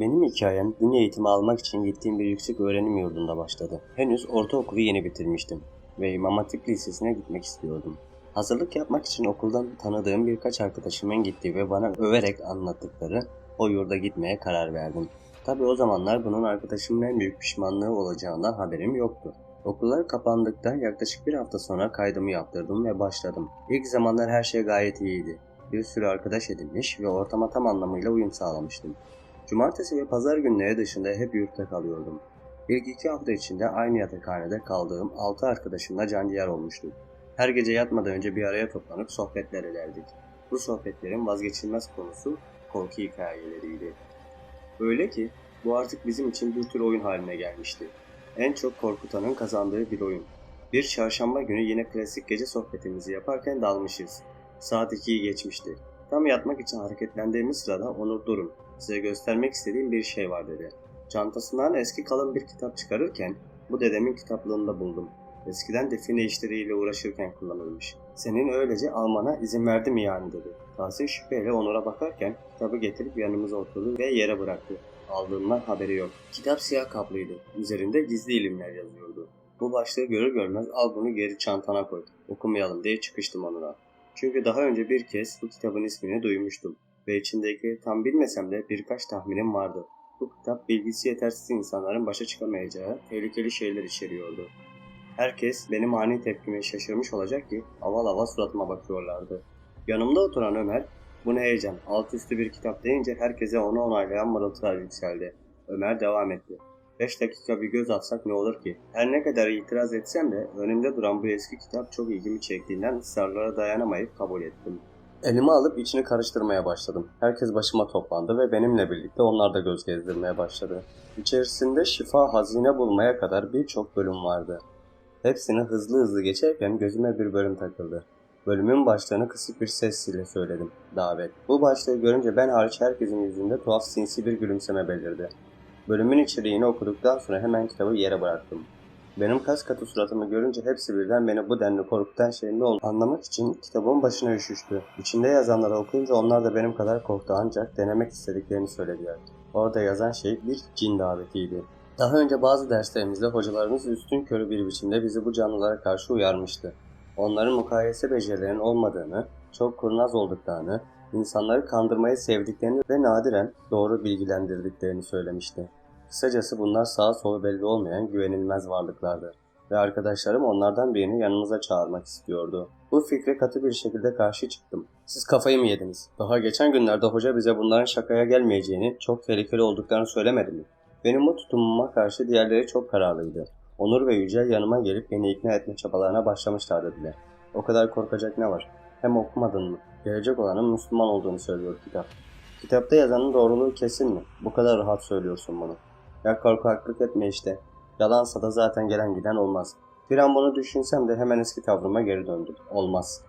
Benim hikayem din eğitimi almak için gittiğim bir yüksek öğrenim yurdunda başladı. Henüz ortaokulu yeni bitirmiştim ve İmam Hatip Lisesi'ne gitmek istiyordum. Hazırlık yapmak için okuldan tanıdığım birkaç arkadaşımın gittiği ve bana överek anlattıkları o yurda gitmeye karar verdim. Tabi o zamanlar bunun arkadaşımın en büyük pişmanlığı olacağından haberim yoktu. Okullar kapandıktan yaklaşık bir hafta sonra kaydımı yaptırdım ve başladım. İlk zamanlar her şey gayet iyiydi. Bir sürü arkadaş edinmiş ve ortama tam anlamıyla uyum sağlamıştım. Cumartesi ve pazar günleri dışında hep yurtta kalıyordum. İlk iki hafta içinde aynı yatakhanede kaldığım altı arkadaşımla canciğer olmuştuk. Her gece yatmadan önce bir araya toplanıp sohbetler ederdik. Bu sohbetlerin vazgeçilmez konusu korku hikayeleriydi. Öyle ki bu artık bizim için bir tür oyun haline gelmişti. En çok korkutanın kazandığı bir oyun. Bir çarşamba günü yine klasik gece sohbetimizi yaparken dalmışız. Saat 2'yi geçmişti. Tam yatmak için hareketlendiğimiz sırada Onur durun. Size göstermek istediğim bir şey var dedi. Çantasından eski kalın bir kitap çıkarırken bu dedemin kitaplığında buldum. Eskiden define işleriyle uğraşırken kullanılmış. Senin öylece almana izin verdi mi yani dedi. Tahsin şüpheyle Onur'a bakarken kitabı getirip yanımıza oturdu ve yere bıraktı. Aldığımdan haberi yok. Kitap siyah kaplıydı. Üzerinde gizli ilimler yazıyordu. Bu başlığı görür görmez al bunu geri çantana koy. Okumayalım diye çıkıştım Onur'a. Çünkü daha önce bir kez bu kitabın ismini duymuştum ve içindeki tam bilmesem de birkaç tahminim vardı. Bu kitap bilgisi yetersiz insanların başa çıkamayacağı tehlikeli şeyler içeriyordu. Herkes benim ani tepkime şaşırmış olacak ki aval aval suratıma bakıyorlardı. Yanımda oturan Ömer, bu ne heyecan, alt üstü bir kitap deyince herkese onu onaylayan mırıltılar yükseldi. Ömer devam etti. 5 dakika bir göz atsak ne olur ki? Her ne kadar itiraz etsem de önümde duran bu eski kitap çok ilgimi çektiğinden ısrarlara dayanamayıp kabul ettim. Elimi alıp içini karıştırmaya başladım. Herkes başıma toplandı ve benimle birlikte onlar da göz gezdirmeye başladı. İçerisinde şifa hazine bulmaya kadar birçok bölüm vardı. Hepsini hızlı hızlı geçerken gözüme bir bölüm takıldı. Bölümün başlığını kısık bir ses ile söyledim. Davet. Bu başlığı görünce ben hariç herkesin yüzünde tuhaf sinsi bir gülümseme belirdi. Bölümün içeriğini okuduktan sonra hemen kitabı yere bıraktım. Benim kas katı suratımı görünce hepsi birden beni bu denli korkutan şeyin ne olduğunu anlamak için kitabın başına üşüştü. İçinde yazanları okuyunca onlar da benim kadar korktu ancak denemek istediklerini söylediler. Orada yazan şey bir cin davetiydi. Daha önce bazı derslerimizde hocalarımız üstün körü bir biçimde bizi bu canlılara karşı uyarmıştı. Onların mukayese becerilerinin olmadığını, çok kurnaz olduklarını, insanları kandırmayı sevdiklerini ve nadiren doğru bilgilendirdiklerini söylemişti. Kısacası bunlar sağa solu belli olmayan güvenilmez varlıklardı ve arkadaşlarım onlardan birini yanımıza çağırmak istiyordu. Bu fikre katı bir şekilde karşı çıktım. Siz kafayı mı yediniz? Daha geçen günlerde hoca bize bunların şakaya gelmeyeceğini, çok tehlikeli olduklarını söylemedi mi? Benim bu tutumuma karşı diğerleri çok kararlıydı. Onur ve Yücel yanıma gelip beni ikna etme çabalarına başlamışlardı bile. O kadar korkacak ne var? Hem okumadın mı? Gelecek olanın Müslüman olduğunu söylüyor kitap. Kitapta yazanın doğruluğu kesin mi? Bu kadar rahat söylüyorsun bunu. Ya korkaklık etme işte. Yalansa da zaten gelen giden olmaz. Bir an bunu düşünsem de hemen eski tavrıma geri döndüm. Olmaz.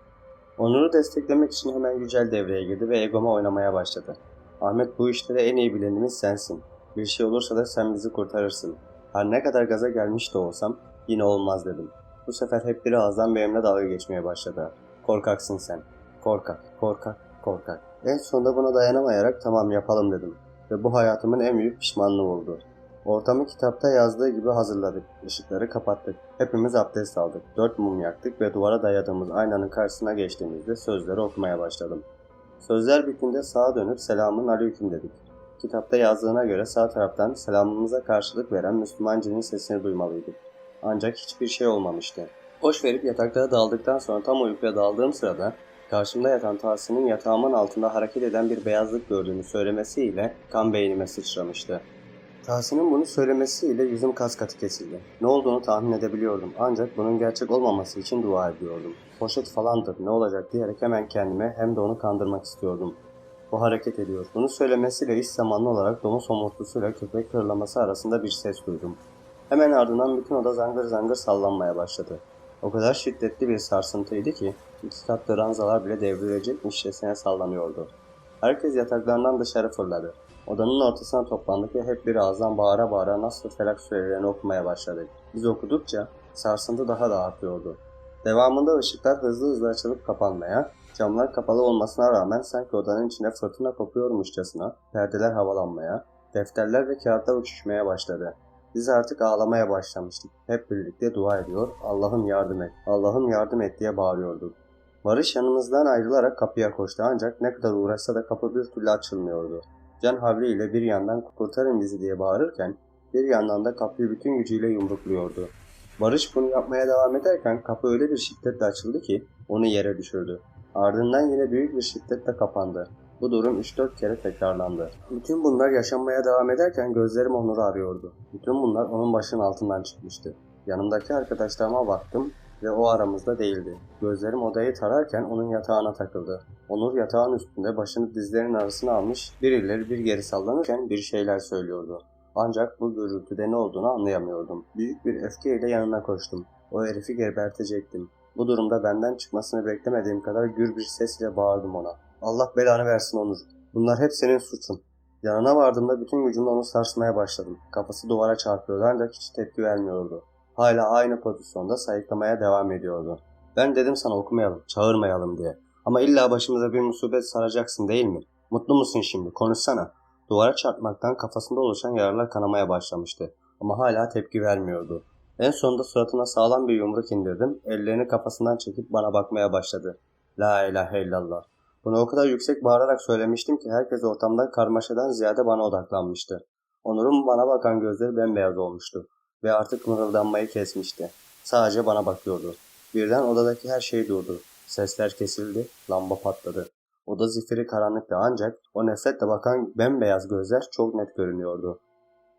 Onur'u desteklemek için hemen Yücel devreye girdi ve egoma oynamaya başladı. Ahmet bu işlere en iyi bilenimiz sensin. Bir şey olursa da sen bizi kurtarırsın. Her ne kadar gaza gelmiş de olsam yine olmaz dedim. Bu sefer hep biri ağızdan benimle dalga geçmeye başladı. Korkaksın sen. Korkak, korkak, korkak. En sonunda buna dayanamayarak tamam yapalım dedim. Ve bu hayatımın en büyük pişmanlığı oldu. Ortamı kitapta yazdığı gibi hazırladık. Işıkları kapattık. Hepimiz abdest aldık. Dört mum yaktık ve duvara dayadığımız aynanın karşısına geçtiğimizde sözleri okumaya başladım. Sözler bittiğinde sağa dönüp selamun aleyküm dedik. Kitapta yazdığına göre sağ taraftan selamımıza karşılık veren Müslüman cinin sesini duymalıydık. Ancak hiçbir şey olmamıştı. Boş verip yataklara daldıktan sonra tam uykuya daldığım sırada karşımda yatan Tahsin'in yatağımın altında hareket eden bir beyazlık gördüğünü söylemesiyle kan beynime sıçramıştı. Tahsin'in bunu söylemesiyle yüzüm kas katı kesildi. Ne olduğunu tahmin edebiliyordum ancak bunun gerçek olmaması için dua ediyordum. Poşet falandır ne olacak diyerek hemen kendime hem de onu kandırmak istiyordum. O hareket ediyor. Bunu söylemesiyle iş zamanlı olarak domuz homurtusuyla köpek hırlaması arasında bir ses duydum. Hemen ardından bütün oda zangır zangır sallanmaya başladı. O kadar şiddetli bir sarsıntıydı ki iki katlı ranzalar bile devrilecekmişçesine sallanıyordu. Herkes yataklarından dışarı fırladı. Odanın ortasına toplandık ve hep bir ağızdan bağıra bağıra nasıl felak surelerini okumaya başladık. Biz okudukça sarsıntı daha da artıyordu. Devamında ışıklar hızlı hızlı açılıp kapanmaya, camlar kapalı olmasına rağmen sanki odanın içinde fırtına kopuyormuşçasına perdeler havalanmaya, Defterler ve kağıtlar uçuşmaya başladı. Biz artık ağlamaya başlamıştık. Hep birlikte dua ediyor, Allah'ım yardım et, Allah'ım yardım et diye bağırıyorduk. Barış yanımızdan ayrılarak kapıya koştu ancak ne kadar uğraşsa da kapı bir türlü açılmıyordu. Can havliyle bir yandan kurtarın bizi diye bağırırken bir yandan da kapıyı bütün gücüyle yumrukluyordu. Barış bunu yapmaya devam ederken kapı öyle bir şiddetle açıldı ki onu yere düşürdü. Ardından yine büyük bir şiddetle kapandı. Bu durum 3-4 kere tekrarlandı. Bütün bunlar yaşanmaya devam ederken gözlerim Onur'u arıyordu. Bütün bunlar onun başının altından çıkmıştı. Yanımdaki arkadaşlarıma baktım ve o aramızda değildi. Gözlerim odayı tararken onun yatağına takıldı. Onur yatağın üstünde başını dizlerinin arasına almış bir ileri bir geri sallanırken bir şeyler söylüyordu. Ancak bu gürültüde ne olduğunu anlayamıyordum. Büyük bir öfkeyle yanına koştum. O herifi gebertecektim. Bu durumda benden çıkmasını beklemediğim kadar gür bir sesle bağırdım ona. Allah belanı versin Onur. Bunlar hep senin suçun. Yanına vardığımda bütün gücümle onu sarsmaya başladım. Kafası duvara çarpıyordu ancak hiç tepki vermiyordu. Hala aynı pozisyonda sayıklamaya devam ediyordu. Ben dedim sana okumayalım, çağırmayalım diye. Ama illa başımıza bir musibet saracaksın değil mi? Mutlu musun şimdi? Konuşsana. Duvara çarpmaktan kafasında oluşan yaralar kanamaya başlamıştı. Ama hala tepki vermiyordu. En sonunda suratına sağlam bir yumruk indirdim. Ellerini kafasından çekip bana bakmaya başladı. La ilahe illallah. Bunu o kadar yüksek bağırarak söylemiştim ki herkes ortamdan karmaşadan ziyade bana odaklanmıştı. Onur'un bana bakan gözleri bembeyaz olmuştu ve artık mırıldanmayı kesmişti. Sadece bana bakıyordu. Birden odadaki her şey durdu. Sesler kesildi, lamba patladı. Oda zifiri karanlıktı ancak o nefretle bakan bembeyaz gözler çok net görünüyordu.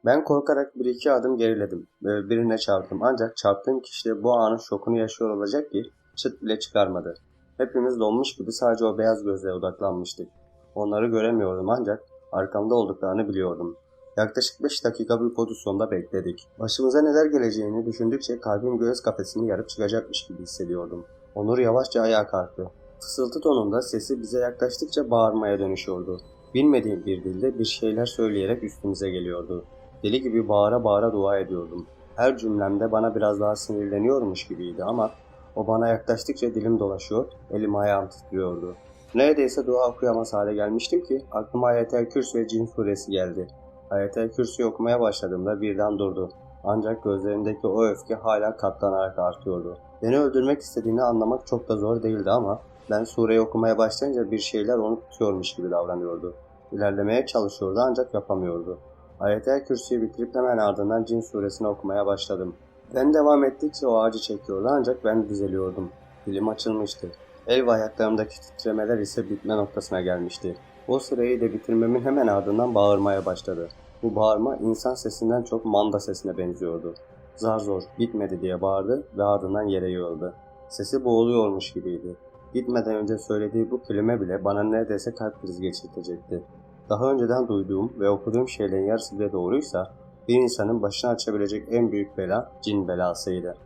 Ben korkarak bir iki adım geriledim ve birine çarptım ancak çarptığım kişi de bu anın şokunu yaşıyor olacak ki çıt bile çıkarmadı. Hepimiz donmuş gibi sadece o beyaz gözlere odaklanmıştık. Onları göremiyordum ancak arkamda olduklarını biliyordum. Yaklaşık 5 dakika bir pozisyonda bekledik. Başımıza neler geleceğini düşündükçe kalbim göğüs kafesini yarıp çıkacakmış gibi hissediyordum. Onur yavaşça ayağa kalktı. Fısıltı tonunda sesi bize yaklaştıkça bağırmaya dönüşüyordu. Bilmediğim bir dilde bir şeyler söyleyerek üstümüze geliyordu. Deli gibi bağıra bağıra dua ediyordum. Her cümlemde bana biraz daha sinirleniyormuş gibiydi ama o bana yaklaştıkça dilim dolaşıyor, elim ayağım titriyordu. Neredeyse dua okuyamaz hale gelmiştim ki aklıma Ayet-el Kürs ve Cin suresi geldi. Ayet-el Kürsü'yü okumaya başladığımda birden durdu. Ancak gözlerindeki o öfke hala katlanarak artıyordu. Beni öldürmek istediğini anlamak çok da zor değildi ama ben sureyi okumaya başlayınca bir şeyler onu tutuyormuş gibi davranıyordu. İlerlemeye çalışıyordu ancak yapamıyordu. Ayet-el Kürsü'yü bitirip hemen ardından Cin suresini okumaya başladım. Ben devam ettikçe o ağacı çekiyordu ancak ben düzeliyordum. Dilim açılmıştı. El ve ayaklarımdaki titremeler ise bitme noktasına gelmişti. O süreyi de bitirmemin hemen ardından bağırmaya başladı. Bu bağırma insan sesinden çok manda sesine benziyordu. Zar zor bitmedi diye bağırdı ve ardından yere yığıldı. Sesi boğuluyormuş gibiydi. Gitmeden önce söylediği bu kelime bile bana neredeyse kalp krizi geçirtecekti. Daha önceden duyduğum ve okuduğum şeylerin yarısı bile doğruysa bir insanın başına açabilecek en büyük bela cin belasıydı.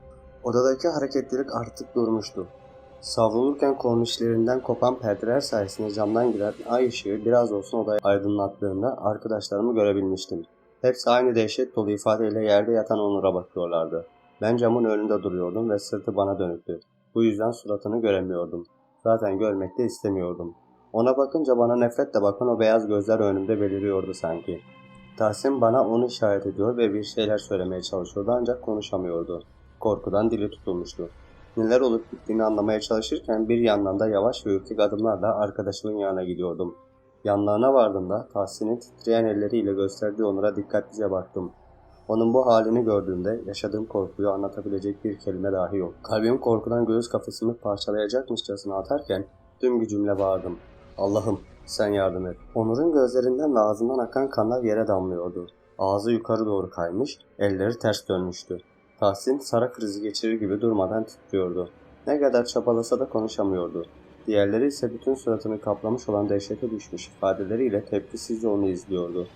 Odadaki hareketlilik artık durmuştu. Savrulurken kornişlerinden kopan perdeler sayesinde camdan giren ay ışığı biraz olsun odayı aydınlattığında arkadaşlarımı görebilmiştim. Hepsi aynı dehşet dolu ifadeyle yerde yatan Onur'a bakıyorlardı. Ben camın önünde duruyordum ve sırtı bana dönüktü. Bu yüzden suratını göremiyordum. Zaten görmek de istemiyordum. Ona bakınca bana nefretle bakan o beyaz gözler önümde beliriyordu sanki. Tahsin bana onu işaret ediyor ve bir şeyler söylemeye çalışıyordu ancak konuşamıyordu. Korkudan dili tutulmuştu. Neler olup bittiğini anlamaya çalışırken bir yandan da yavaş ve ürkek adımlarla arkadaşımın yanına gidiyordum. Yanlarına vardığımda Tahsin'in titreyen elleriyle gösterdiği Onur'a dikkatlice baktım. Onun bu halini gördüğümde yaşadığım korkuyu anlatabilecek bir kelime dahi yok. Kalbim korkudan göğüs kafesimi parçalayacakmışçasına atarken tüm gücümle bağırdım. Allah'ım sen yardım et. Onur'un gözlerinden ve ağzından akan kanlar yere damlıyordu. Ağzı yukarı doğru kaymış, elleri ters dönmüştü. Tahsin sarı krizi geçirir gibi durmadan titriyordu. Ne kadar çabalasa da konuşamıyordu. Diğerleri ise bütün suratını kaplamış olan dehşete düşmüş ifadeleriyle tepkisizce onu izliyordu.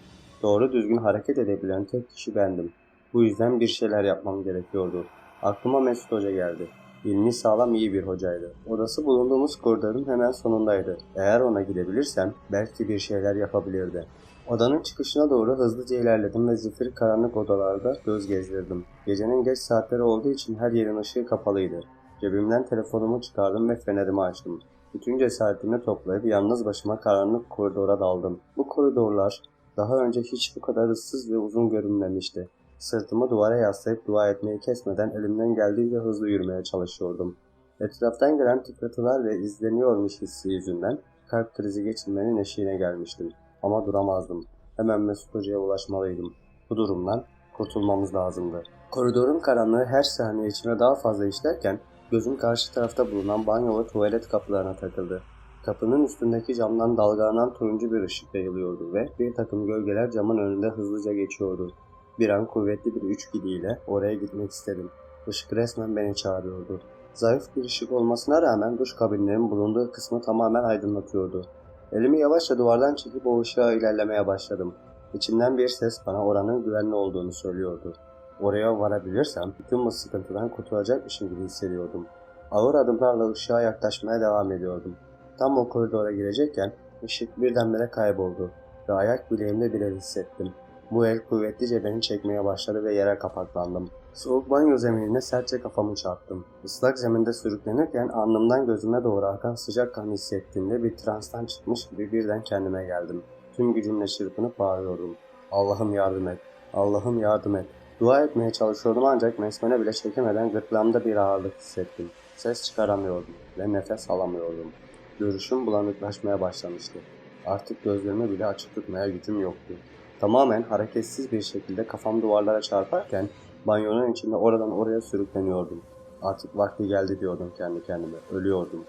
Doğru düzgün hareket edebilen tek kişi bendim. Bu yüzden bir şeyler yapmam gerekiyordu. Aklıma Mesut Hoca geldi. İlmi sağlam iyi bir hocaydı. Odası bulunduğumuz koridorun hemen sonundaydı. Eğer ona gidebilirsem belki bir şeyler yapabilirdi. Odanın çıkışına doğru hızlıca ilerledim ve zifiri karanlık odalarda göz gezdirdim. Gecenin geç saatleri olduğu için her yerin ışığı kapalıydı. Cebimden telefonumu çıkardım ve fenerimi açtım. Bütün cesaretimi toplayıp yalnız başıma karanlık koridora daldım. Bu koridorlar Daha önce hiç bu kadar ıssız ve uzun görünmemişti. Sırtımı duvara yaslayıp dua etmeyi kesmeden elimden geldiğince hızlı yürümeye çalışıyordum. Etraftan gelen tıklatılar ve izleniyormuş hissi yüzünden kalp krizi geçirmenin eşiğine gelmiştim. Ama duramazdım. Hemen Mesut Hoca'ya ulaşmalıydım. Bu durumdan kurtulmamız lazımdı. Koridorun karanlığı her saniye içime daha fazla işlerken gözüm karşı tarafta bulunan banyo ve tuvalet kapılarına takıldı. Kapının üstündeki camdan dalgalanan turuncu bir ışık yayılıyordu ve bir takım gölgeler camın önünde hızlıca geçiyordu. Bir an kuvvetli bir içgüdüyle oraya gitmek istedim. Işık resmen beni çağırıyordu. Zayıf bir ışık olmasına rağmen duş kabinlerinin bulunduğu kısmı tamamen aydınlatıyordu. Elimi yavaşça duvardan çekip o ışığa ilerlemeye başladım. İçimden bir ses bana oranın güvenli olduğunu söylüyordu. Oraya varabilirsem bütün bu sıkıntıdan kurtulacakmışım gibi hissediyordum. Ağır adımlarla ışığa yaklaşmaya devam ediyordum. Tam o koridora girecekken ışık birdenbire kayboldu ve ayak bileğimde bir el hissettim. Bu el kuvvetlice beni çekmeye başladı ve yere kapaklandım. Soğuk banyo zeminine sertçe kafamı çarptım. Islak zeminde sürüklenirken alnımdan gözüme doğru akan sıcak kan hissettiğimde bir transtan çıkmış gibi birden kendime geldim. Tüm gücümle çırpınıp bağırıyordum. Allah'ım yardım et. Allah'ım yardım et. Dua etmeye çalışıyordum ancak mesmene bile çekemeden gırtlağımda bir ağırlık hissettim. Ses çıkaramıyordum ve nefes alamıyordum. Görüşüm bulanıklaşmaya başlamıştı. Artık gözlerimi bile açık tutmaya gücüm yoktu. Tamamen hareketsiz bir şekilde kafam duvarlara çarparken banyonun içinde oradan oraya sürükleniyordum. Artık vakti geldi diyordum kendi kendime. Ölüyordum.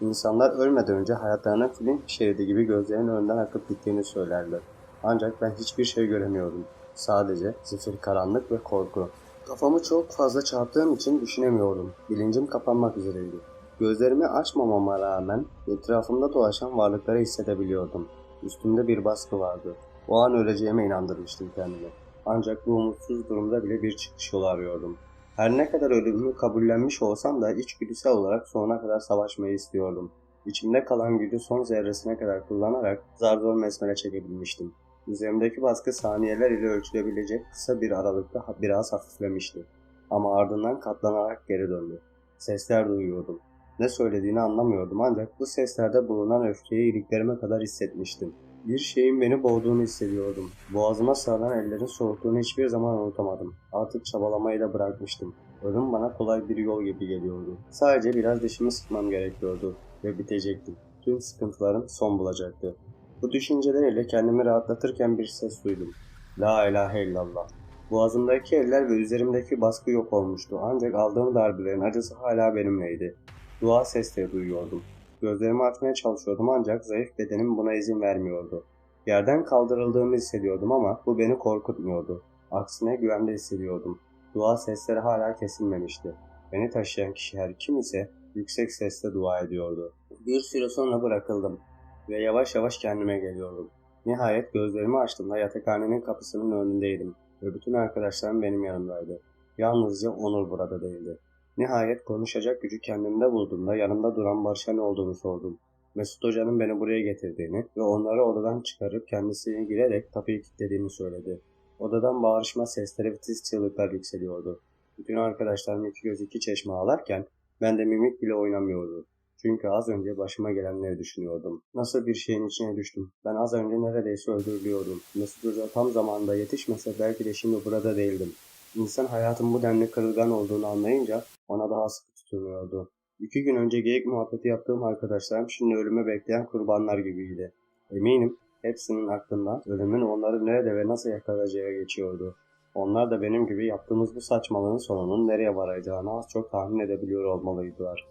İnsanlar ölmeden önce hayatlarının film şeridi gibi gözlerinin önünden akıp gittiğini söylerler. Ancak ben hiçbir şey göremiyordum. Sadece zifir karanlık ve korku. Kafamı çok fazla çarptığım için düşünemiyordum. Bilincim kapanmak üzereydi. Gözlerimi açmamama rağmen etrafımda dolaşan varlıkları hissedebiliyordum. Üstümde bir baskı vardı. O an öleceğime inandırmıştım kendimi. Ancak bu umutsuz durumda bile bir çıkış yolu arıyordum. Her ne kadar ölümümü kabullenmiş olsam da içgüdüsel olarak sonuna kadar savaşmayı istiyordum. İçimde kalan gücü son zerresine kadar kullanarak zar zor mesmere çekebilmiştim. Üzerimdeki baskı saniyeler ile ölçülebilecek kısa bir aralıkta biraz hafiflemişti. Ama ardından katlanarak geri döndü. Sesler duyuyordum. Ne söylediğini anlamıyordum ancak bu seslerde bulunan öfkeyi iliklerime kadar hissetmiştim. Bir şeyin beni boğduğunu hissediyordum. Boğazıma sarılan ellerin soğukluğunu hiçbir zaman unutamadım. Artık çabalamayı da bırakmıştım. Ölüm bana kolay bir yol gibi geliyordu. Sadece biraz dişimi sıkmam gerekiyordu ve bitecekti. Tüm sıkıntılarım son bulacaktı. Bu düşünceleriyle kendimi rahatlatırken bir ses duydum. La ilahe illallah. Boğazımdaki eller ve üzerimdeki baskı yok olmuştu ancak aldığım darbelerin acısı hala benimleydi. Dua sesleri duyuyordum. Gözlerimi açmaya çalışıyordum ancak zayıf bedenim buna izin vermiyordu. Yerden kaldırıldığımı hissediyordum ama bu beni korkutmuyordu. Aksine güvende hissediyordum. Dua sesleri hala kesilmemişti. Beni taşıyan kişi her kim ise yüksek sesle dua ediyordu. Bir süre sonra bırakıldım ve yavaş yavaş kendime geliyordum. Nihayet gözlerimi açtığımda yatakhanenin kapısının önündeydim ve bütün arkadaşlarım benim yanımdaydı. Yalnızca Onur burada değildi. Nihayet konuşacak gücü kendimde bulduğumda yanımda duran Barış'a ne olduğunu sordum. Mesut Hoca'nın beni buraya getirdiğini ve onları odadan çıkarıp kendisine girerek kapıyı kilitlediğini söyledi. Odadan bağırışma sesleri ve tiz çığlıklar yükseliyordu. Bütün arkadaşlarım iki göz iki çeşme ağlarken ben de mimik bile oynamıyordu. Çünkü az önce başıma gelenleri düşünüyordum. Nasıl bir şeyin içine düştüm. Ben az önce neredeyse öldürülüyordum. Mesut Hoca tam zamanında yetişmese belki de şimdi burada değildim. İnsan hayatın bu denli kırılgan olduğunu anlayınca ona daha sıkı tutunuyordu. İki gün önce geyik muhabbeti yaptığım arkadaşlarım şimdi ölümü bekleyen kurbanlar gibiydi. Eminim hepsinin aklında ölümün onları nerede ve nasıl yakalayacağı geçiyordu. Onlar da benim gibi yaptığımız bu saçmalığın sonunun nereye varacağını az çok tahmin edebiliyor olmalıydılar.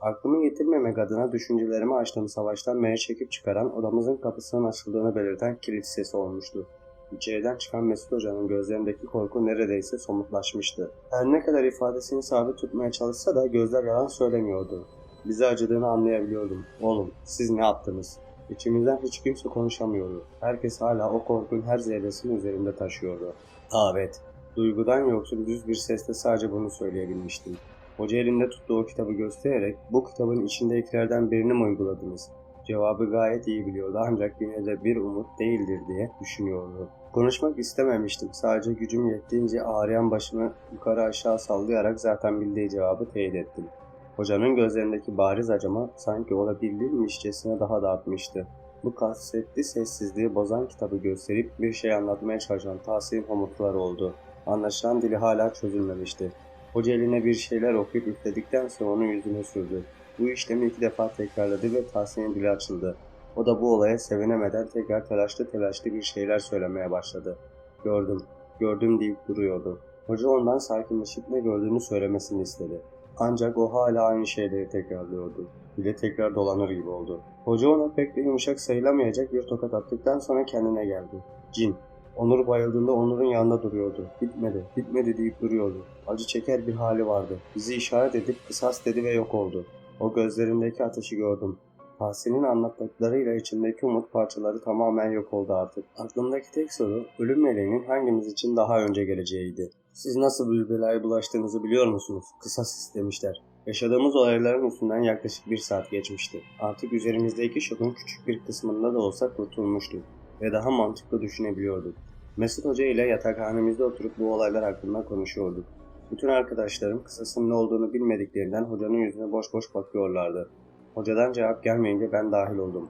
Aklımı yitirmemek adına düşüncelerimi açtığım savaştan beni çekip çıkaran odamızın kapısının açıldığını belirten kilit sesi olmuştu. İçeriden çıkan Mesut Hoca'nın gözlerindeki korku neredeyse somutlaşmıştı. Her ne kadar ifadesini sabit tutmaya çalışsa da gözler yalan söylemiyordu. Bize acıdığını anlayabiliyordum. Oğlum siz ne yaptınız? İçimizden hiç kimse konuşamıyordu. Herkes hala o korkunun her zerresini üzerinde taşıyordu. Evet, duygudan yoksun düz bir sesle sadece bunu söyleyebilmiştim. Hoca elinde tuttuğu kitabı göstererek bu kitabın içindekilerden birini mi uyguladınız? Cevabı gayet iyi biliyordu ancak yine de bir umut değildir diye düşünüyordu. Konuşmak istememiştim. Sadece gücüm yettiğince ağrıyan başımı yukarı aşağı sallayarak zaten bildiği cevabı teyit ettim. Hocanın gözlerindeki bariz acıma sanki olabildiğinmişçesine daha da artmıştı. Bu kasvetli sessizliği bozan kitabı gösterip bir şey anlatmaya çalışan Tahsin homurtuları oldu. Anlaşılan dili hala çözülmemişti. Hoca eline bir şeyler okuyup üfledikten sonra onun yüzüne sürdü. Bu işlemi iki defa tekrarladı ve Tahsin'in dili açıldı. O da bu olaya sevinemeden tekrar telaşlı telaşlı bir şeyler söylemeye başladı. Gördüm, gördüm deyip duruyordu. Hoca ondan sakinleşip ne gördüğünü söylemesini istedi. Ancak o hala aynı şeyleri tekrarlıyordu. Bile tekrar dolanır gibi oldu. Hoca ona pek de yumuşak sayılamayacak bir tokat attıktan sonra kendine geldi. Cin. Onur bayıldığında Onur'un yanında duruyordu. Bitmedi, bitmedi deyip duruyordu. Acı çeker bir hali vardı. Bizi işaret edip kısas dedi ve yok oldu. O gözlerindeki ateşi gördüm. Tahsin'in anlattıklarıyla içimdeki umut parçaları tamamen yok oldu artık. Aklımdaki tek soru ölüm meleğinin hangimiz için daha önce geleceğiydi. Siz nasıl bir belaya bulaştığınızı biliyor musunuz? Kısas istemişler. Yaşadığımız olayların üstünden yaklaşık bir saat geçmişti. Artık üzerimizdeki şokun küçük bir kısmında da olsa kurtulmuştuk ve daha mantıklı düşünebiliyorduk. Mesut Hoca ile yatakhanemizde oturup bu olaylar hakkında konuşuyorduk. Bütün arkadaşlarım kısasın ne olduğunu bilmediklerinden hocanın yüzüne boş boş bakıyorlardı. Hocadan cevap gelmeyince ben dahil oldum.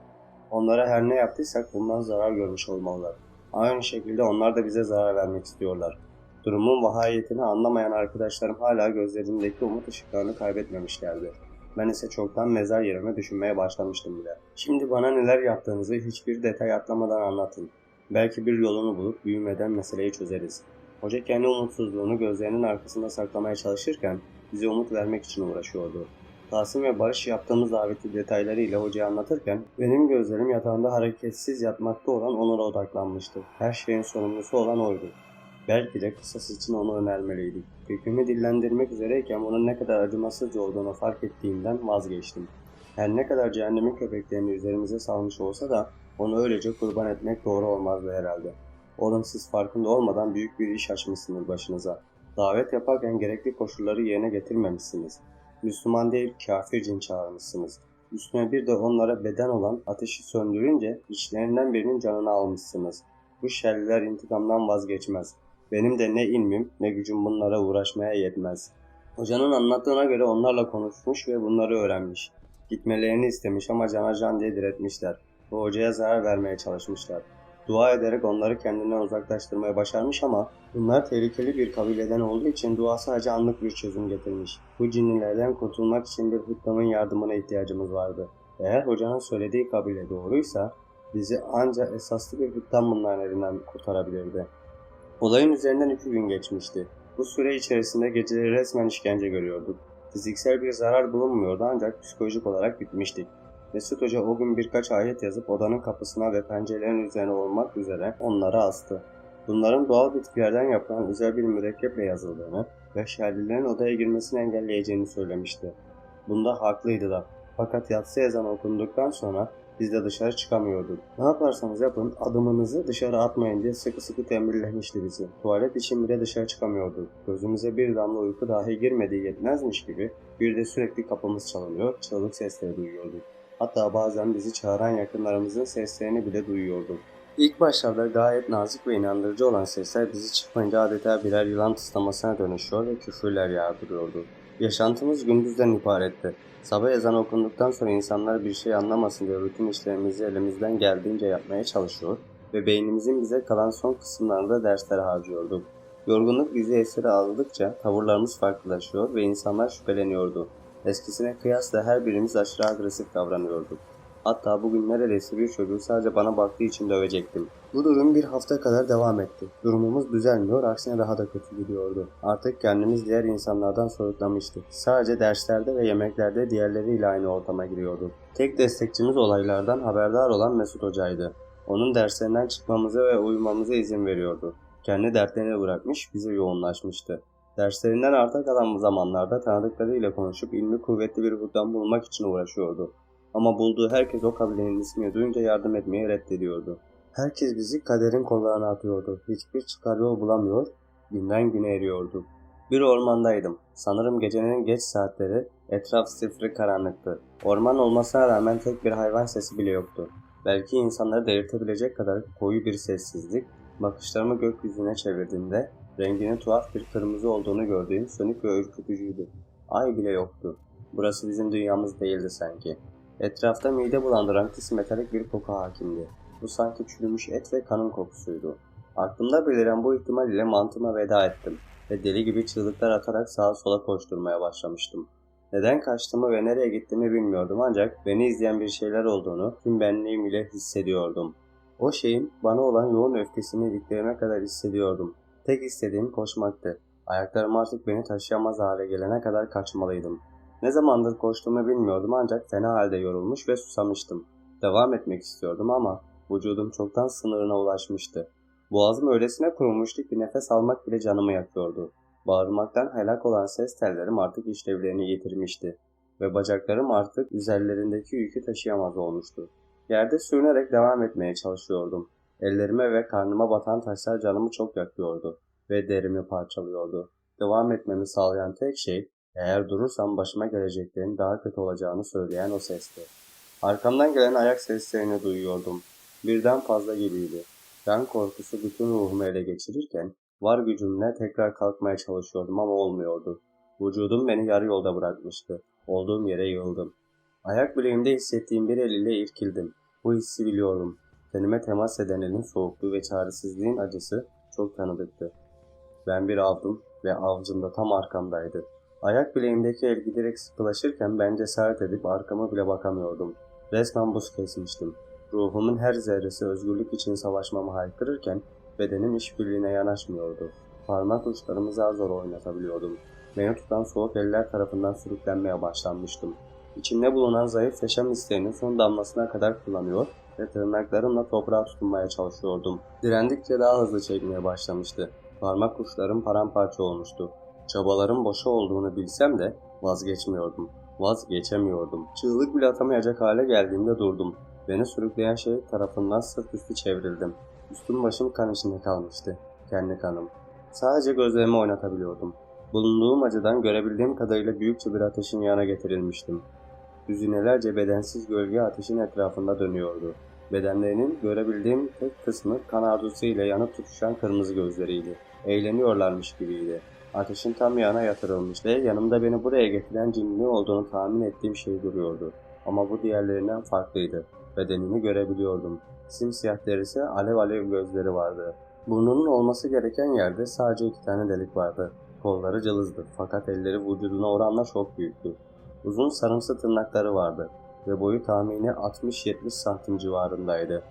Onlara her ne yaptıysak bundan zarar görmüş olmalılar. Aynı şekilde onlar da bize zarar vermek istiyorlar. Durumun vahayetini anlamayan arkadaşlarım hala gözlerindeki umut ışıklarını kaybetmemişlerdi. Ben ise çoktan mezar yerime düşünmeye başlamıştım bile. Şimdi bana neler yaptığınızı hiçbir detay atlamadan anlatın. Belki bir yolunu bulup büyümeden meseleyi çözeriz. Hoca kendi umutsuzluğunu gözlerinin arkasında saklamaya çalışırken bize umut vermek için uğraşıyordu. Tahsin ve Barış yaptığımız daveti detaylarıyla hocaya anlatırken benim gözlerim yatağında hareketsiz yatmakta olan Onur'a odaklanmıştı. Her şeyin sorumlusu olan oydu. Belki de kısas için onu önermeliydik. Fikrimi dillendirmek üzereyken bunun ne kadar acımasızca olduğunu fark ettiğimden vazgeçtim. Her ne kadar cehennemin köpeklerini üzerimize salmış olsa da onu öylece kurban etmek doğru olmazdı herhalde. Oğlum siz farkında olmadan büyük bir iş açmışsınız başınıza. Davet yaparken gerekli koşulları yerine getirmemişsiniz. Müslüman değil kafir cin çağırmışsınız. Üstüne bir de onlara beden olan ateşi söndürünce içlerinden birinin canını almışsınız. Bu şerliler intikamdan vazgeçmez. Benim de ne ilmim ne gücüm bunlara uğraşmaya yetmez. Hocanın anlattığına göre onlarla konuşmuş ve bunları öğrenmiş. Gitmelerini istemiş ama cana can diye diretmişler. Bu hocaya zarar vermeye çalışmışlar. Dua ederek onları kendinden uzaklaştırmaya başarmış ama bunlar tehlikeli bir kabileden olduğu için dua sadece anlık bir çözüm getirmiş. Bu cinnilerden kurtulmak için bir huttamın yardımına ihtiyacımız vardı. Eğer hocanın söylediği kabile doğruysa bizi ancak esaslı bir huttam bunların elinden kurtarabilirdi. Olayın üzerinden iki gün geçmişti. Bu süre içerisinde geceleri resmen işkence görüyorduk. Fiziksel bir zarar bulunmuyordu ancak psikolojik olarak bitmiştik. Mesut Hoca o gün birkaç ayet yazıp odanın kapısına ve pencerelerin üzerine olmak üzere onları astı. Bunların doğal bitkilerden yapılan özel bir mürekkeple yazıldığını ve şerlilerin odaya girmesini engelleyeceğini söylemişti. Bunda haklıydı da. Fakat yatsı ezanı okunduktan sonra biz de dışarı çıkamıyorduk. Ne yaparsanız yapın adımınızı dışarı atmayın diye sıkı sıkı tembihlemişti bizi. Tuvalet için bile dışarı çıkamıyorduk. Gözümüze bir damla uyku dahi girmediği yetmezmiş gibi bir de sürekli kapımız çalınıyor, çığlık sesleri duyuyorduk. Hatta bazen bizi çağıran yakınlarımızın seslerini bile duyuyorduk. İlk başlarda gayet nazik ve inandırıcı olan sesler bizi çıkmayınca adeta birer yılan tıslamasına dönüşüyor ve küfürler yağdırıyordu. Yaşantımız gündüzden ibaretti. Sabah ezanı okunduktan sonra insanlar bir şey anlamasın diye rutin işlerimizi elimizden geldiğince yapmaya çalışıyor ve beynimizin bize kalan son kısımlarında derslere harcıyorduk. Yorgunluk bizi esire aldıkça tavırlarımız farklılaşıyor ve insanlar şüpheleniyordu. Eskisine kıyasla her birimiz aşırı agresif davranıyorduk. Hatta bugün neredeyse bir çocuğu sadece bana baktığı için dövecektim. Bu durum bir hafta kadar devam etti. Durumumuz düzelmiyor, aksine daha da kötü gidiyordu. Artık kendimiz diğer insanlardan soyutlamıştık. Sadece derslerde ve yemeklerde diğerleriyle aynı ortama giriyorduk. Tek destekçimiz olaylardan haberdar olan Mesut Hoca'ydı. Onun derslerinden çıkmamıza ve uyumamıza izin veriyordu. Kendi dertlerini bırakmış, bize yoğunlaşmıştı. Derslerinden arta kalan zamanlarda tanıdıklarıyla konuşup ilmi kuvvetli bir huddan bulmak için uğraşıyordu. Ama bulduğu herkes o kabilenin ismini duyunca yardım etmeyi reddediyordu. Herkes bizi kaderin kollarına atıyordu. Hiçbir çıkar yol bulamıyor, günden güne eriyordu. Bir ormandaydım. Sanırım gecenin geç saatleri, etraf sıfırı karanlıktı. Orman olmasına rağmen tek bir hayvan sesi bile yoktu. Belki insanları delirtebilecek kadar koyu bir sessizlik, bakışlarımı gökyüzüne çevirdiğimde renginin tuhaf bir kırmızı olduğunu gördüğüm sönük ve ürkütücüydü. Ay bile yoktu. Burası bizim dünyamız değildi sanki. Etrafta mide bulandıran pis metalik bir koku hakimdi. Bu sanki çürümüş et ve kanın kokusuydu. Aklımda beliren bu ihtimal ile mantığıma veda ettim ve deli gibi çığlıklar atarak sağa sola koşturmaya başlamıştım. Neden kaçtığımı ve nereye gittiğimi bilmiyordum ancak beni izleyen bir şeyler olduğunu tüm benliğim ile hissediyordum. O şeyin bana olan yoğun öfkesini iliklerime kadar hissediyordum. Tek istediğim koşmaktı. Ayaklarım artık beni taşıyamaz hale gelene kadar kaçmalıydım. Ne zamandır koştuğumu bilmiyordum ancak fena halde yorulmuş ve susamıştım. Devam etmek istiyordum ama vücudum çoktan sınırına ulaşmıştı. Boğazım öylesine kurumuştu ki nefes almak bile canımı yakıyordu. Bağırmaktan helak olan ses tellerim artık işlevlerini yitirmişti ve bacaklarım artık üzerlerindeki yükü taşıyamaz olmuştu. Yerde sürünerek devam etmeye çalışıyordum. Ellerime ve karnıma batan taşlar canımı çok yakıyordu ve derimi parçalıyordu. Devam etmemi sağlayan tek şey eğer durursam başıma geleceklerin daha kötü olacağını söyleyen o sesti. Arkamdan gelen ayak seslerini duyuyordum. Birden fazla gibiydi. Can korkusu bütün ruhumu ele geçirirken var gücümle tekrar kalkmaya çalışıyordum ama olmuyordu. Vücudum beni yarı yolda bırakmıştı. Olduğum yere yığıldım. Ayak bileğimde hissettiğim bir el ile irkildim. Bu hissi biliyordum. Tenime temas eden elin soğukluğu ve çaresizliğin acısı çok tanıdıktı. Ben bir avdım ve avcım da tam arkamdaydı. Ayak bileğimdeki el giderek sıkılaşırken ben cesaret edip arkama bile bakamıyordum. Resmen buz kesmiştim. Ruhumun her zerresi özgürlük için savaşmamı haykırırken bedenim işbirliğine yanaşmıyordu. Parmak uçlarımı zar zor oynatabiliyordum. Beni tutan soğuk eller tarafından sürüklenmeye başlanmıştım. İçimde bulunan zayıf yaşam isteğinin son damlasına kadar kullanıyor ve tırnaklarımla toprağa tutunmaya çalışıyordum. Direndikçe daha hızlı çekmeye başlamıştı. Parmak uçlarım paramparça olmuştu. Çabalarım boşa olduğunu bilsem de vazgeçmiyordum. Vazgeçemiyordum. Çığlık bile atamayacak hale geldiğimde durdum. Beni sürükleyen şey tarafından sırt üstü çevrildim. Üstüm başım kan içinde kalmıştı. Kendi kanım. Sadece gözlerimi oynatabiliyordum. Bulunduğum acıdan görebildiğim kadarıyla büyükçe bir ateşin yanına getirilmiştim. Düzinelerce bedensiz gölge ateşin etrafında dönüyordu. Bedenlerinin görebildiğim tek kısmı kan arzusu yanıp tutuşan kırmızı gözleriydi. Eğleniyorlarmış gibiydi. Ateşin tam yanına yatırılmış ve yanımda beni buraya getiren cinli olduğunu tahmin ettiğim şey duruyordu. Ama bu diğerlerinden farklıydı. Bedenini görebiliyordum. Simsiyah derisi alev alev gözleri vardı. Burnunun olması gereken yerde sadece iki tane delik vardı. Kolları cılızdı fakat elleri vücuduna oranla çok büyüktü. Uzun sarımsı tırnakları vardı ve boyu tahmini 60-70 santim civarındaydı.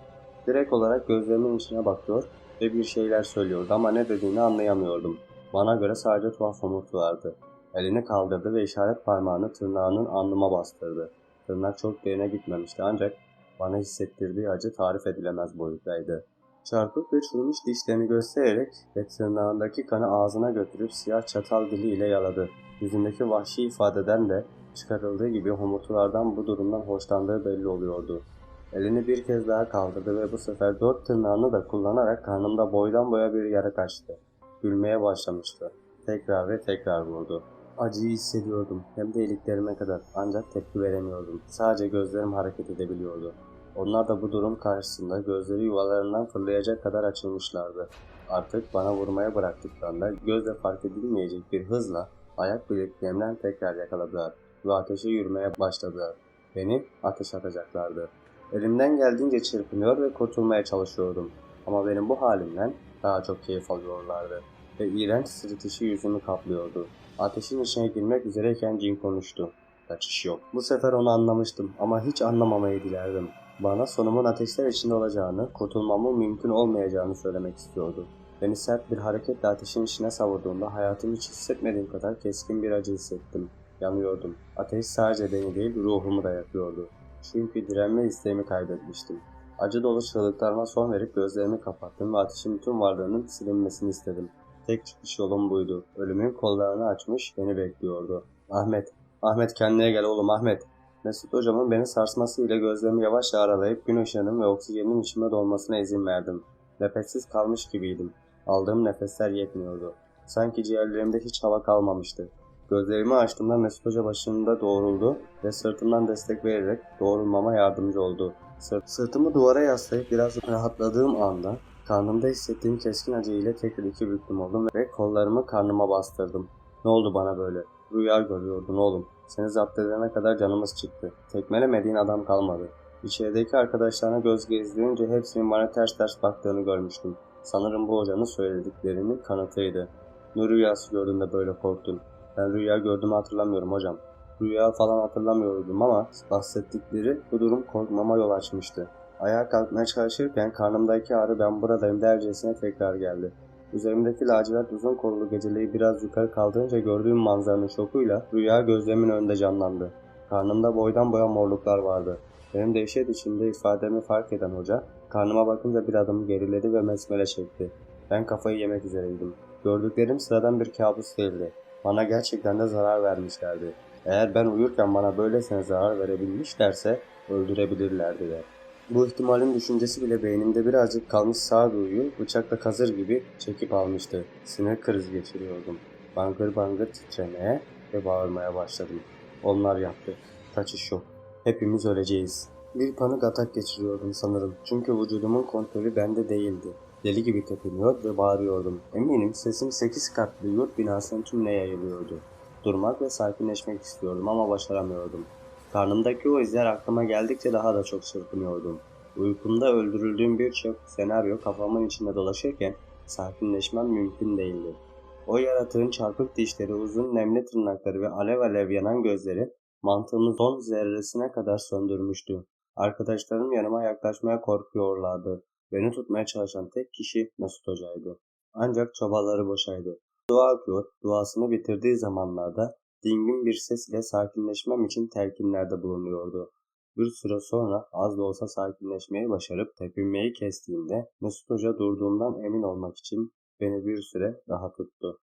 Direkt olarak gözlerimin içine bakıyor ve bir şeyler söylüyordu ama ne dediğini anlayamıyordum. Bana göre sadece tuhaf homurtulardı. Elini kaldırdı ve işaret parmağını tırnağının alnıma bastırdı. Tırnak çok derine gitmemişti ancak bana hissettirdiği acı tarif edilemez boyuttaydı. Çarpık ve çürümüş dişlerini göstererek ve tırnağındaki kanı ağzına götürüp siyah çatal diliyle yaladı. Yüzündeki vahşi ifadeden de çıkarıldığı gibi homurtulardan bu durumdan hoşlandığı belli oluyordu. Elini bir kez daha kaldırdı ve bu sefer dört tırnağını da kullanarak karnımda boydan boya bir yara kaçtı. Gülmeye başlamıştı. Tekrar ve tekrar vurdu. Acıyı hissediyordum hem de iliklerime kadar ancak tepki veremiyordum. Sadece gözlerim hareket edebiliyordu. Onlar da bu durum karşısında gözleri yuvalarından fırlayacak kadar açılmışlardı. Artık bana vurmaya bıraktıklarında gözle fark edilmeyecek bir hızla ayak bileklerimden tekrar yakaladılar ve ateşe yürümeye başladılar. Beni ateş atacaklardı. Elimden geldiğince çırpınıyor ve kurtulmaya çalışıyordum. Ama benim bu halimden daha çok keyif alıyorlardı. Ve iğrenç sırıtışı yüzümü kaplıyordu. Ateşin içine girmek üzereyken cin konuştu. Kaçış yok. Bu sefer onu anlamıştım ama hiç anlamamayı dilerdim. Bana sonumun ateşler içinde olacağını, kurtulmamın mümkün olmayacağını söylemek istiyordu. Beni sert bir hareketle ateşin içine savurduğunda hayatımı hiç hissetmediğim kadar keskin bir acı hissettim. Yanıyordum. Ateş sadece beni değil ruhumu da yakıyordu. Çünkü direnme isteğimi kaybetmiştim. Acı dolu çığlıklarıma son verip gözlerimi kapattım ve ateşin bütün varlığının silinmesini istedim. Tek çıkış yolum buydu. Ölümün kollarını açmış beni bekliyordu. Ahmet, Ahmet kendine gel oğlum Ahmet. Mesut hocamın beni sarsmasıyla gözlerimi yavaşça aralayıp gün ışığının ve oksijenin içime dolmasına izin verdim. Nefessiz kalmış gibiydim. Aldığım nefesler yetmiyordu. Sanki ciğerlerimde hiç hava kalmamıştı. Gözlerimi açtığımda Mesut Hoca başımda doğruldu ve sırtımdan destek vererek doğrulmama yardımcı oldu. Sırt, sırtımı duvara yaslayıp biraz rahatladığım anda karnımda hissettiğim keskin acı ile tekrar iki büklüm oldum ve kollarımı karnıma bastırdım. Ne oldu bana böyle? Rüya görüyordun oğlum. Seni zapt edene kadar canımız çıktı. Tekmelemediğin adam kalmadı. İçerideki arkadaşlarına göz gezdirince hepsinin bana ters ters baktığını görmüştüm. Sanırım bu hocanın söylediklerinin kanıtıydı. Ne rüyası gördün böyle korktun? Ben rüya gördüğümü hatırlamıyorum hocam. Rüya falan hatırlamıyordum ama bahsettikleri bu durum korkmama yol açmıştı. Ayağa kalkmaya çalışırken karnımdaki ağrı ben buradayım dercesine tekrar geldi. Üzerimdeki lacivert uzun kollu geceliği biraz yukarı kaldırınca gördüğüm manzaranın şokuyla rüya gözlerimin önünde canlandı. Karnımda boydan boya morluklar vardı. Benim dehşet içinde ifademi fark eden hoca, karnıma bakınca bir adım geriledi ve mesmele çekti. Ben kafayı yemek üzereydim. Gördüklerim sıradan bir kabus değildi. Bana gerçekten de zarar vermişlerdi. Eğer ben uyurken bana böylesine zarar verebilmişlerse öldürebilirlerdi de. Bu ihtimalin düşüncesi bile beynimde birazcık kalmış sağduyuyu bıçakla kazır gibi çekip almıştı. Sinir krizi geçiriyordum. Bangır bangır titremeye ve bağırmaya başladım. Onlar yaptı. Kaçış yok. Hepimiz öleceğiz. Bir panik atak geçiriyordum sanırım. Çünkü vücudumun kontrolü bende değildi. Deli gibi tepiniyor ve bağırıyordum. Eminim sesim 8 katlı yurt binasının tümüne yayılıyordu. Durmak ve sakinleşmek istiyordum ama başaramıyordum. Karnımdaki o izler aklıma geldikçe daha da çok çırpınıyordum. Uykumda öldürüldüğüm birçok senaryo kafamın içinde dolaşırken sakinleşmem mümkün değildi. O yaratığın çarpık dişleri, uzun nemli tırnakları ve alev alev yanan gözleri mantığımı son zerresine kadar söndürmüştü. Arkadaşlarım yanıma yaklaşmaya korkuyorlardı. Beni tutmaya çalışan tek kişi Mesut Hoca'ydı. Ancak çabaları boşaydı. Dua okuyor, duasını bitirdiği zamanlarda dingin bir ses ile sakinleşmem için telkinlerde bulunuyordu. Bir süre sonra az da olsa sakinleşmeyi başarıp tepinmeyi kestiğimde Mesut Hoca durduğumdan emin olmak için beni bir süre daha tuttu.